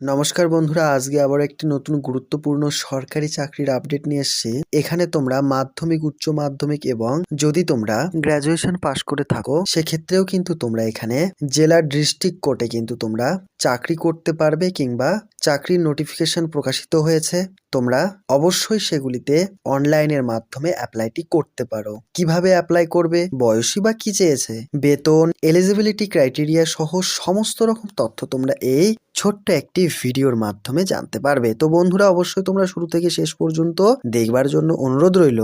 নমস্কার বন্ধুরা, আজকে আবার একটি নতুন গুরুত্বপূর্ণ সরকারি চাকরির আপডেট নিয়ে এসেছি। এখানে তোমরা মাধ্যমিক, উচ্চ মাধ্যমিক এবং যদি তোমরা গ্র্যাজুয়েশন পাশ করে থাকো, সেক্ষেত্রেও কিন্তু তোমরা এখানে জেলা ডিস্ট্রিক্ট কোর্টে কিন্তু তোমরা চাকরি করতে পারবে কিংবা চাকরির নোটিফিকেশন প্রকাশিত হয়েছে। তোমরা অবশ্যই সেগুলিতে অনলাইনের মাধ্যমে অ্যাপ্লাইটি করতে পারো। কীভাবে অ্যাপ্লাই করবে? বয়সী বা কি চেয়েছে? বেতন এলিজিবিলিটি ক্রাইটেরিয়া সহ সমস্ত রকম তথ্য তোমরা এই ছোট্ট একটি ভিডিওর মাধ্যমে জানতে পারবে। তো বন্ধুরা, অবশ্যই তোমরা শুরু থেকে শেষ পর্যন্ত দেখবার জন্য অনুরোধ রইল।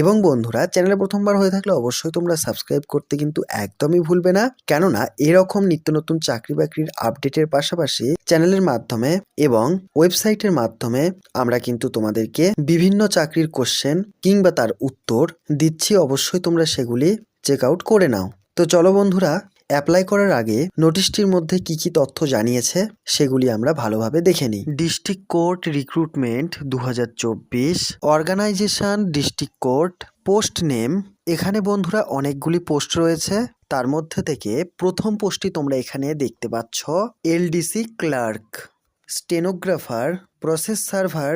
এবং বন্ধুরা, চ্যানেলে প্রথমবার হয়ে থাকলে অবশ্যই তোমরা সাবস্ক্রাইব করতে কিন্তু একদমই ভুলবে না। কেননা, এরকম নিত্য নতুন চাকরি বাকরির আপডেটের পাশাপাশি চ্যানেলের মাধ্যমে এবং ওয়েবসাইটের মাধ্যমে আমরা কিন্তু তোমাদেরকে বিভিন্ন চাকরির কোশ্চেন কিংবা তার উত্তর দিচ্ছি। অবশ্যই তোমরা সেগুলি চেক আউট করে নাও। তো চলো বন্ধুরা অ্যাপ্লাই করার আগে নোটিশটির মধ্যে কি কি তথ্য জানিয়েছে সেগুলি আমরা ভালোভাবে দেখে নিই। ডিস্ট্রিক্ট কোর্ট রিক্রুটমেন্ট দু organization district court post name এখানে বন্ধুরা অনেকগুলি পোস্ট রয়েছে। তার মধ্যে থেকে প্রথম পোস্টটি তোমরা এখানে দেখতে পাচ্ছ, LDC clerk stenographer process server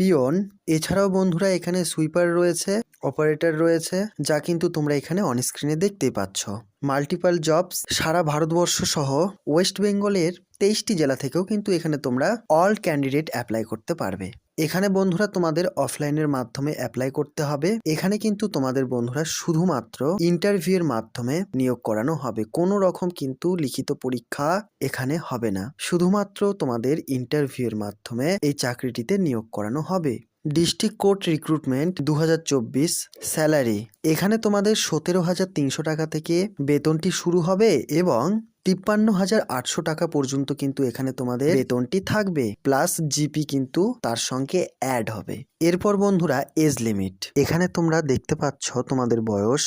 peon এছাড়াও বন্ধুরা এখানে সুইপার রয়েছে, অপারেটর রয়েছে, যা কিন্তু তোমরা এখানে অন স্ক্রিনে দেখতেই পাচ্ছ। মাল্টিপাল জবস সারা ভারতবর্ষ সহ ওয়েস্ট বেঙ্গলের তেইশটি জেলা থেকেও কিন্তু এখানে তোমরা অল ক্যান্ডিডেট অ্যাপ্লাই করতে পারবে। এখানে বন্ধুরা তোমাদের অফলাইনের মাধ্যমে অ্যাপ্লাই করতে হবে। এখানে কিন্তু তোমাদের বন্ধুরা শুধুমাত্র ইন্টারভিউ এর মাধ্যমে নিয়োগ করানো হবে। কোনো রকম কিন্তু লিখিত পরীক্ষা এখানে হবে না। শুধুমাত্র তোমাদের ইন্টারভিউ এর মাধ্যমে এই চাকরিটিতে নিয়োগ করানো হবে। ডিস্ট্রিক্ট কোর্ট রিক্রুটমেন্ট দু হাজার চব্বিশ স্যালারি। এখানে তোমাদের সতেরো হাজার তিনশো টাকা থেকে বেতনটি শুরু হবে এবং তিপ্পান্ন হাজার আটশো টাকা পর্যন্ত কিন্তু এখানে তোমাদের বেতনটি থাকবে। প্লাস জিপি কিন্তু তার সঙ্গে অ্যাড হবে। এরপর বন্ধুরা এজ লিমিট এখানে তোমরা দেখতে পাচ্ছ তোমাদের বয়স।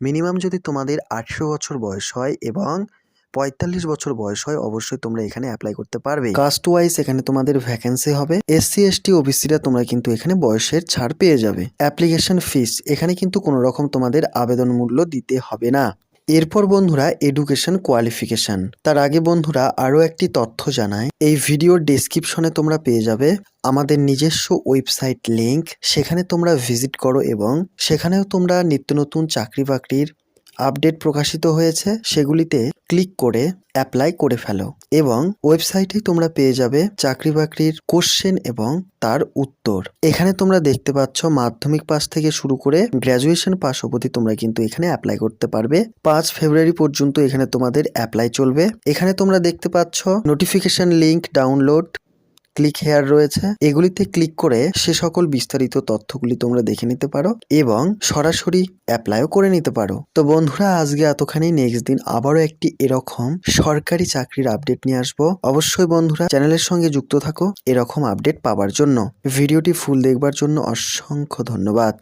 মিনিমাম যদি তোমাদের আঠেরো বছর বয়স হয় এবং পঁয়তাল্লিশ বছর বয়স হয়, অবশ্যই তোমরা এখানে অ্যাপ্লাই করতে পারবে। কাস্ট ওয়াইজ এখানে তোমাদের ভ্যাকেন্সি হবে। এসসি এসটি ওবিসিরা তোমরা কিন্তু এখানে বয়সের ছাড় পেয়ে যাবে। অ্যাপ্লিকেশন ফিস এখানে কিন্তু কোনো রকম তোমাদের আবেদন মূল্য দিতে হবে না। এরপর বন্ধুরা এডুকেশন কোয়ালিফিকেশন তার আগে বন্ধুরা, আরও একটি তথ্য জানায় এই ভিডিওর ডেসক্রিপশনে তোমরা পেয়ে যাবে আমাদের নিজস্ব ওয়েবসাইট লিংক সেখানে তোমরা ভিজিট করো এবং সেখানেও তোমরা নিত্য নতুন চাকরি বাকরির আপডেট প্রকাশিত হয়েছে, সেগুলিতে ক্লিক করে অ্যাপ্লাই করে ফেলো এবং ওয়েবসাইটে তোমরা পেয়ে যাবে চাকরি বাকরির কোশ্চেন এবং তার উত্তর। এখানে তোমরা দেখতে পাচ্ছ মাধ্যমিক পাস থেকে শুরু করে গ্র্যাজুয়েশন পাস অবধি তোমরা কিন্তু এখানে অ্যাপ্লাই করতে পারবে। পাঁচ ফেব্রুয়ারি পর্যন্ত এখানে তোমাদের অ্যাপ্লাই চলবে। এখানে তোমরা দেখতে পাচ্ছ notification link download click here রয়েছে। এগুলিতে ক্লিক করে সে সকল বিস্তারিত তথ্যগুলি তোমরা দেখে নিতে পারো এবং সরাসরি অ্যাপ্লাইও করে নিতে পারো। তো বন্ধুরা, আজকে এতখানি। নেক্সট দিন আবারও একটি এরকম সরকারি চাকরির আপডেট নিয়ে আসব। অবশ্যই বন্ধুরা চ্যানেলের সঙ্গে যুক্ত থাকো। এরকম আপডেট পাওয়ার জন্য। ভিডিওটি ফুল দেখবার জন্য অসংখ্য ধন্যবাদ।